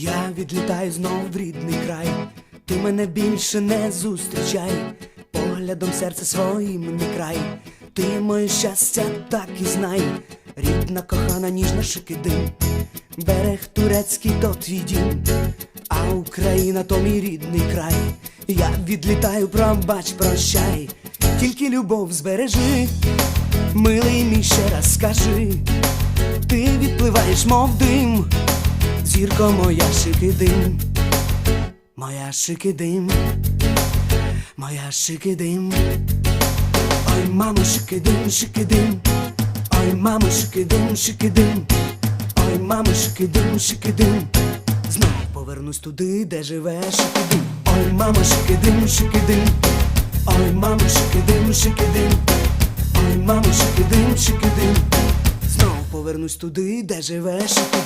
Я відлітаю знов в рідний край, ти мене більше не зустрічай, поглядом серце своїм не край, ти моє щастя, так і знай, рідна кохана, ніжна шикидим, берег турецький то твій дім, а Україна то мій рідний край. Я відлітаю, пробач, прощай, тільки любов збережи, милий мій ще раз скажи, ти відпливаєш, мов дим. Зірко моя шикидим, моя шикидим, моя шикидим, ой, мамо, шикидим, шикидим, ой, мамо, шикидим, шикидим, ой, мамо, шикидим, шикидим, знов повернусь туди, де живе шикидим, ой, мамо, шикидим, шикидим, ой, мамо, шикидим, шикидим, ой, мамо, шикидим, шикидим, знов повернусь туди, де живе шикидим.